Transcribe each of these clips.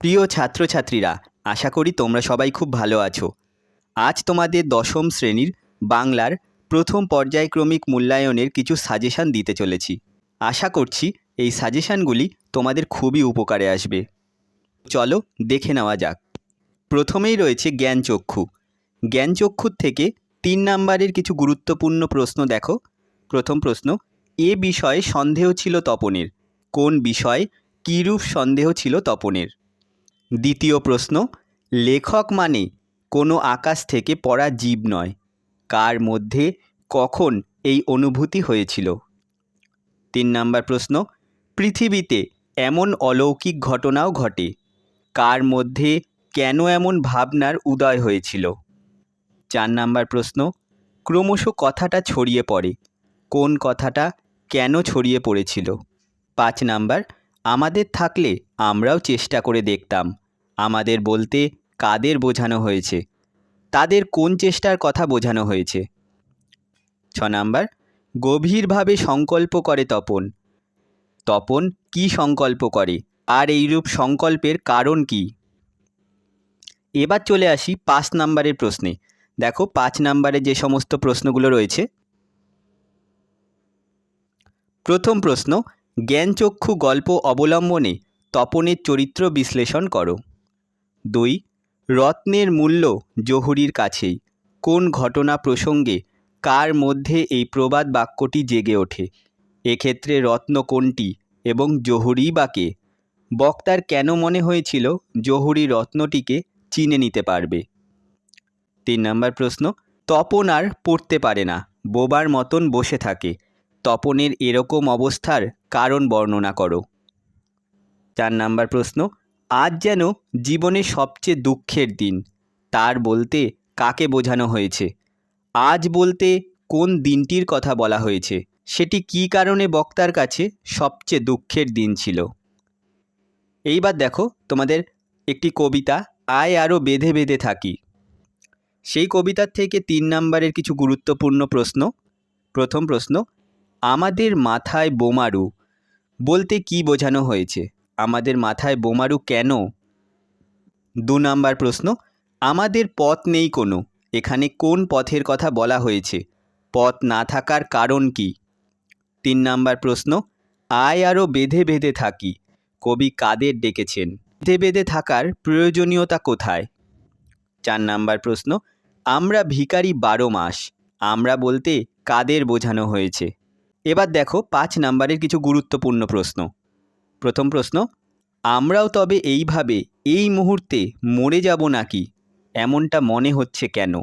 প্রিয় ছাত্রছাত্রীরা, আশা করি তোমরা সবাই খুব ভালো আছো। আজ তোমাদের দশম শ্রেণির বাংলার প্রথম পর্যায়ক্রমিক মূল্যায়নের কিছু সাজেশান দিতে চলেছি। আশা করছি এই সাজেশানগুলি তোমাদের খুবই উপকারে আসবে। চলো দেখে নেওয়া যাক। প্রথমেই রয়েছে জ্ঞানচক্ষু। জ্ঞানচক্ষুর থেকে তিন নাম্বারের কিছু গুরুত্বপূর্ণ প্রশ্ন দেখো। প্রথম প্রশ্ন, এ বিষয়ে সন্দেহ ছিল তপনের। কোন বিষয়ে কীরূপ সন্দেহ ছিল তপনের? দ্বিতীয় প্রশ্ন, লেখক মানে কোনো আকাশ থেকে পড়া জীব নয়। কার মধ্যে কখন এই অনুভূতি হয়েছিল? তিন নাম্বার প্রশ্ন, পৃথিবীতে এমন অলৌকিক ঘটনাও ঘটে। কার মধ্যে কেন এমন ভাবনার উদয় হয়েছিল? চার নাম্বার প্রশ্ন, ক্রমশ কথাটা ছড়িয়ে পড়ে। কোন কথাটা কেন ছড়িয়ে পড়েছিল? পাঁচ নাম্বার, আমাদের থাকলে আমরাও চেষ্টা করে দেখতাম। আমাদের বলতে কাদের বোঝানো হয়েছে? তাদের কোন চেষ্টার কথা বোঝানো হয়েছে? ছ নাম্বার, গভীরভাবে সংকল্প করে তপন। তপন কি সংকল্প করে? আর এইরূপ সংকল্পের কারণ কি? এবার চলে আসি পাঁচ নাম্বারের প্রশ্নে। দেখো পাঁচ নাম্বারে যে সমস্ত প্রশ্নগুলো রয়েছে। প্রথম প্রশ্ন, জ্ঞানচক্ষু গল্প অবলম্বনে তপনের চরিত্র বিশ্লেষণ করো। দুই, রত্নের মূল্য জহুরির কাছেই। কোন ঘটনা প্রসঙ্গে কার মধ্যে এই প্রবাদ বাক্যটি জেগে ওঠে? এক্ষেত্রে রত্ন কোনটি এবং জহুরি বা কে? বক্তার কেন মনে হয়েছিল জহুরি রত্নটিকে চিনে নিতে পারবে? তিন নম্বর প্রশ্ন, তপন আর পড়তে পারে না, বোবার মতন বসে থাকে। তপনের এরকম অবস্থার কারণ বর্ণনা করো। চার নাম্বার প্রশ্ন আজ যেন জীবনে সবচেয়ে দুঃখের দিন। তার বলতে কাকে বোঝানো হয়েছে? আজ বলতে কোন দিনটির কথা বলা হয়েছে? সেটি কী কারণে বক্তার কাছে সবচেয়ে দুঃখের দিন ছিল? এইবার দেখো তোমাদের একটি কবিতা আয় আরও বেঁধে বেঁধে থাকি। সেই কবিতার থেকে তিন নম্বরের কিছু গুরুত্বপূর্ণ প্রশ্ন। প্রথম প্রশ্ন, আমাদের মাথায় বোমারু বলতে কি বোঝানো হয়েছে? আমাদের মাথায় বোমারু কেন? দু নাম্বার প্রশ্ন, আমাদের পথ নেই কোনো। এখানে কোন পথের কথা বলা হয়েছে? পথ না থাকার কারণ কি? তিন নাম্বার প্রশ্ন, আয় আরও বেঁধে বেঁধে থাকি। কবি কাদের ডেকেছেন? বেঁধে বেঁধে থাকার প্রয়োজনীয়তা কোথায়? চার নাম্বার প্রশ্ন, আমরা ভিখারি বারো মাস। আমরা বলতে কাদের বোঝানো হয়েছে? এবার দেখো পাঁচ নাম্বারের কিছু গুরুত্বপূর্ণ প্রশ্ন। প্রথম প্রশ্ন, আমরাও তবে এইভাবে এই মুহূর্তে মরে যাব নাকি? এমনটা মনে হচ্ছে কেন?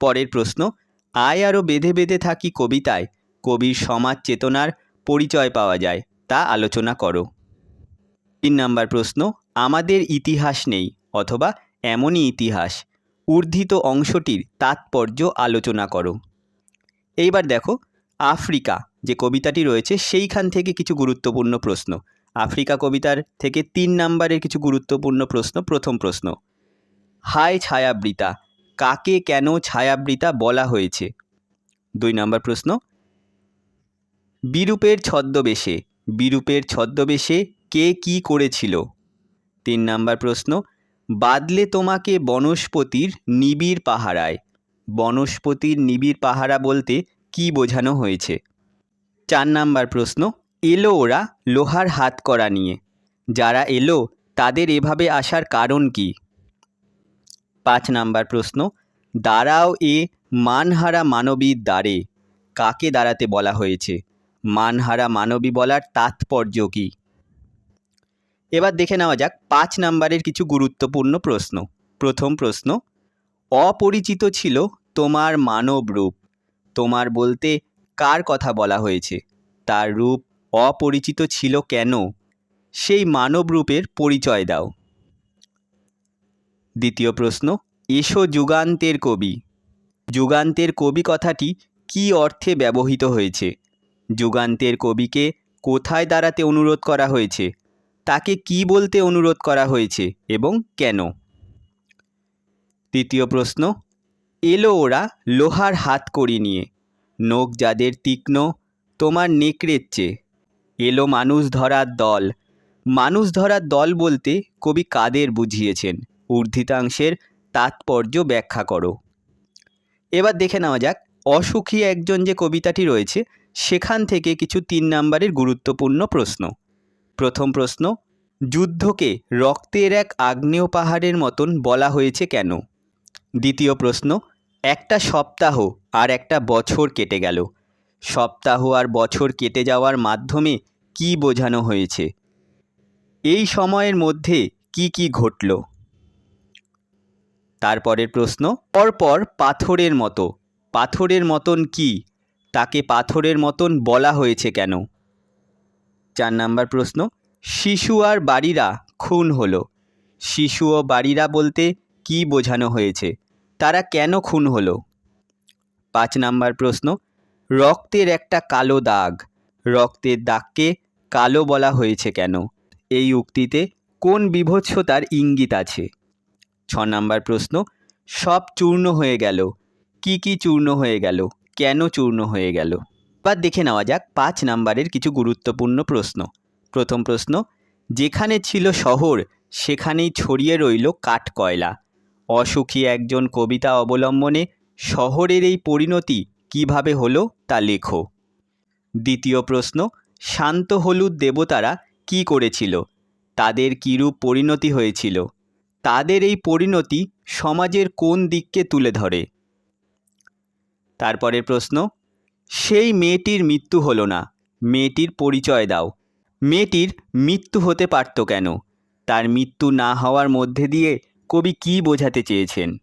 পরের প্রশ্ন, আয় আরও বেঁধে বেঁধে থাকি কবিতায়, কবির সমাজ চেতনার পরিচয় পাওয়া যায়, তা আলোচনা করো। তিন নাম্বার প্রশ্ন, আমাদের ইতিহাস নেই অথবা এমনই ইতিহাস ঊর্ধিত অংশটির তাৎপর্য আলোচনা করো। এইবার দেখো, আফ্রিকা যে কবিতাটি রয়েছে, সেইখান থেকে কিছু গুরুত্বপূর্ণ প্রশ্ন। আফ্রিকা কবিতার থেকে তিন নাম্বারের কিছু গুরুত্বপূর্ণ প্রশ্ন, প্রথম প্রশ্ন। হায় ছায়াবৃতা, কাকে কেন ছায়াবৃতা বলা হয়েছে? দুই নম্বর প্রশ্ন। বিরূপের ছদ্মবেশে বিরূপের ছদ্মবেশে কে কি করেছিল? তিন নাম্বার প্রশ্ন। বাদলে তোমাকে বনস্পতির নিবিড় পাহারায়। বনস্পতির নিবিড় পাহারা বলতে কি বোঝানো হয়েছে? চার নাম্বার প্রশ্ন, এলো ওরা লোহার হাত করা নিয়ে। যারা এলো, তাদের এভাবে আসার কারণ কি? পাঁচ নাম্বার প্রশ্ন, দাঁড়াও এ মানহারা মানবীর দ্বারে, কাকে দাঁড়াতে বলা হয়েছে? মানহারা মানবী বলার তাৎপর্য কী? এবার দেখে নেওয়া যাক পাঁচ নাম্বারের কিছু গুরুত্বপূর্ণ প্রশ্ন। প্রথম প্রশ্ন, অপরিচিত ছিল তোমার মানব রূপ। তোমার বলতে কার কথা বলা হয়েছে? তার রূপ অপরিচিত ছিল কেন? সেই মানব রূপের পরিচয় দাও। দ্বিতীয় প্রশ্ন, এসো যুগান্তের কবি। যুগান্তের কবি কথাটি কী অর্থে ব্যবহৃত হয়েছে? যুগান্তের কবিকে কোথায় দাঁড়াতে অনুরোধ করা হয়েছে? তাকে কি বলতে অনুরোধ করা হয়েছে এবং কেন? তৃতীয় প্রশ্ন, এলো ওরা লোহার হাত করি নিয়ে। নখ যাদের তীক্ষ্ণ, তোমার নেকড়ের চেয়ে এলো মানুষ ধরার দল। মানুষ ধরার দল বলতে কবি কাদের বুঝিয়েছেন? ঊর্ধ্বিতাংশের তাৎপর্য ব্যাখ্যা করো। এবার দেখে নেওয়া যাক, অসুখী একজন যে কবিতাটি রয়েছে, সেখান থেকে কিছু তিন নাম্বারের গুরুত্বপূর্ণ প্রশ্ন। প্রথম প্রশ্ন, যুদ্ধকে রক্তের এক আগ্নেয় পাহাড়ের মতন বলা হয়েছে কেন? দ্বিতীয় প্রশ্ন একটা সপ্তাহ আর একটা বছর কেটে গেল। সপ্তাহ আর বছর কেটে যাওয়ার মাধ্যমে কি বোঝানো হয়েছে? এই সময়ের মধ্যে কি কি ঘটল? তারপরের প্রশ্ন, পরপর পাথরের মতো। পাথরের মতন কি? তাকে পাথরের মতন বলা হয়েছে কেন? চার নাম্বার প্রশ্ন, শিশু আর বাড়িরা খুন হলো। শিশু ও বাড়িরা বলতে কি বোঝানো হয়েছে? তারা কেন খুন হলো? পাঁচ নাম্বার প্রশ্ন, রক্তের একটা কালো দাগ। রক্তের দাগকে কালো বলা হয়েছে কেন? এই উক্তিতে কোন বিভৎসতার ইঙ্গিত আছে? ছ নাম্বার প্রশ্ন, সব চূর্ণ হয়ে গেল। কি কি চূর্ণ হয়ে গেল? কেন চূর্ণ হয়ে গেল? এবার দেখে নেওয়া যাক পাঁচ নাম্বারের কিছু গুরুত্বপূর্ণ প্রশ্ন। প্রথম প্রশ্ন, যেখানে ছিল শহর, সেখানেই ছড়িয়ে রইল কাঠকয়লা। অসুখী একজন কবিতা অবলম্বনে শহরের এই পরিণতি কীভাবে হলো তা লেখো। দ্বিতীয় প্রশ্ন, শান্ত হলুদ দেবতারা কি করেছিল? তাদের কীরূপ পরিণতি হয়েছিল? তাদের এই পরিণতি সমাজের কোন দিককে তুলে ধরে? তারপরের প্রশ্ন, সেই মেয়েটির মৃত্যু হলো না, মেয়েটির পরিচয় দাও। মেয়েটির মৃত্যু হতে পারত কেন? তার মৃত্যু না হওয়ার মধ্যে দিয়ে কবি কী বোঝাতে চেয়েছেন?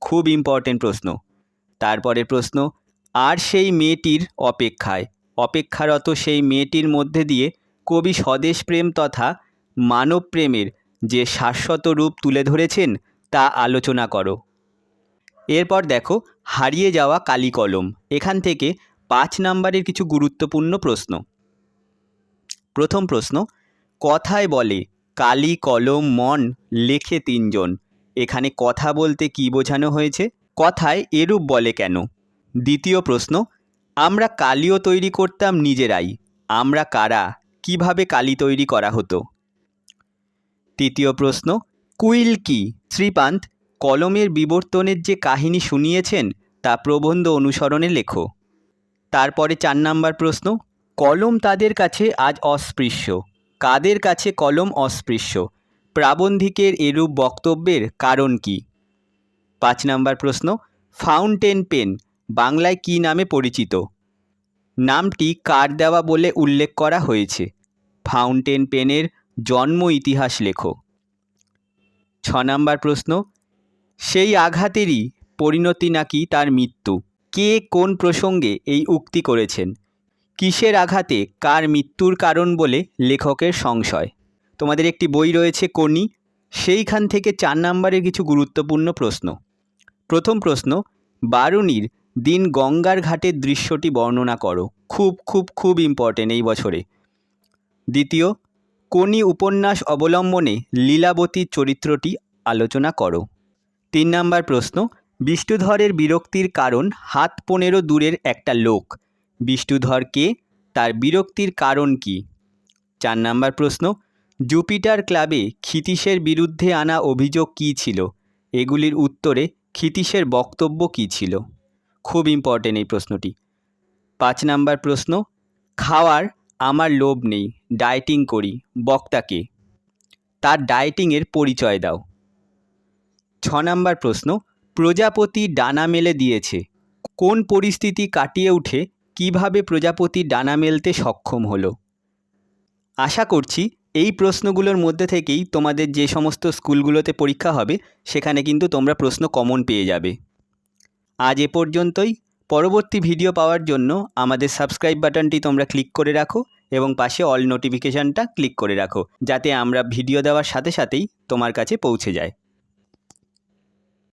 খুব ইম্পর্টেন্ট প্রশ্ন। তারপরের প্রশ্ন, আর সেই মেয়েটির অপেক্ষায়, অপেক্ষারত সেই মেয়েটির মধ্যে দিয়ে কবি স্বদেশ প্রেম তথা মানব প্রেমের যে শাশ্বত রূপ তুলে ধরেছেন, তা আলোচনা করো। এরপর দেখো, হারিয়ে যাওয়া কালি কলম। এখান থেকে পাঁচ নাম্বারের কিছু গুরুত্বপূর্ণ প্রশ্ন। প্রথম প্রশ্ন, কথায় বলে কালি, কলম, মন লেখে তিনজন। এখানে কথা বলতে কি বোঝানো হয়েছে? কথায় এরূপ বলে কেন? দ্বিতীয় প্রশ্ন, আমরা কালিও তৈরি করতাম নিজেরাই। আমরা কারা? কীভাবে কালি তৈরি করা হতো? তৃতীয় প্রশ্ন, কুইল কি? শ্রীপান্ত, কলমের বিবর্তনের যে কাহিনী শুনিয়েছেন, তা প্রবন্ধ অনুসরণে লেখো। তারপরে চার নাম্বার প্রশ্ন, কলম তাদের কাছে আজ অস্পৃশ্য। কাদের কাছে কলম অস্পৃশ্য? প্রাবন্ধিকের এরূপ বক্তব্যের কারণ কি? পাঁচ নাম্বার প্রশ্ন, ফাউন্টেন পেন, বাংলায় কী নামে পরিচিত? নামটি কার দেওয়া বলে উল্লেখ করা হয়েছে? ফাউন্টেন পেনের জন্ম ইতিহাস লেখো। ছ নাম্বার প্রশ্ন, সেই আঘাতেরই পরিণতি নাকি তার মৃত্যু? কে কোন প্রসঙ্গে এই উক্তি করেছেন? কিসের আঘাতে কার মৃত্যুর কারণ বলে লেখকের সংশয়? তোমাদের একটি বই রয়েছে কোনি সেইখান থেকে চার নাম্বারের কিছু গুরুত্বপূর্ণ প্রশ্ন। প্রথম প্রশ্ন, বারুণীর দিন গঙ্গার ঘাটের দৃশ্যটি বর্ণনা করো। খুব খুব খুব ইম্পর্টেন্ট এই বছরে। দ্বিতীয় কোনি উপন্যাস অবলম্বনে লীলাবতীর চরিত্রটি আলোচনা করো। তিন নাম্বার প্রশ্ন, বিষ্ণুধরের বিরক্তির কারণ হাত পনেরো দূরের একটা লোক। বিষ্ণুধর কে? তার বিরক্তির কারণ কি? চার নাম্বার প্রশ্ন, জুপিটার ক্লাবে ক্ষিতীশের বিরুদ্ধে আনা অভিযোগ কী ছিল? এগুলির উত্তরে ক্ষিতীশের বক্তব্য কী ছিল? খুব ইম্পর্টেন্ট এই প্রশ্নটি। পাঁচ নাম্বার প্রশ্ন, খাওয়ার আমার লোভ নেই, ডায়েটিং করি, বক্তাকে। তার ডায়েটিংয়ের পরিচয় দাও। ছ নাম্বার প্রশ্ন, প্রজাপতি ডানা মেলে দিয়েছে, কোন পরিস্থিতি কাটিয়ে উঠে কীভাবে প্রজাপতি ডানা মেলতে সক্ষম হলো? আশা করছি এই প্রশ্নগুলোর মধ্যে থেকেই তোমাদের যে সমস্ত স্কুলগুলোতে পরীক্ষা হবে, সেখানে কিন্তু তোমরা প্রশ্ন কমন পেয়ে যাবে। আজ এ পর্যন্তই। পরবর্তী ভিডিও পাওয়ার জন্য আমাদের সাবস্ক্রাইব বাটনটি তোমরা ক্লিক করে রাখো এবং পাশে অল নোটিফিকেশানটা ক্লিক করে রাখো, যাতে আমরা ভিডিও দেওয়ার সাথে সাথেই তোমার কাছে পৌঁছে যায়।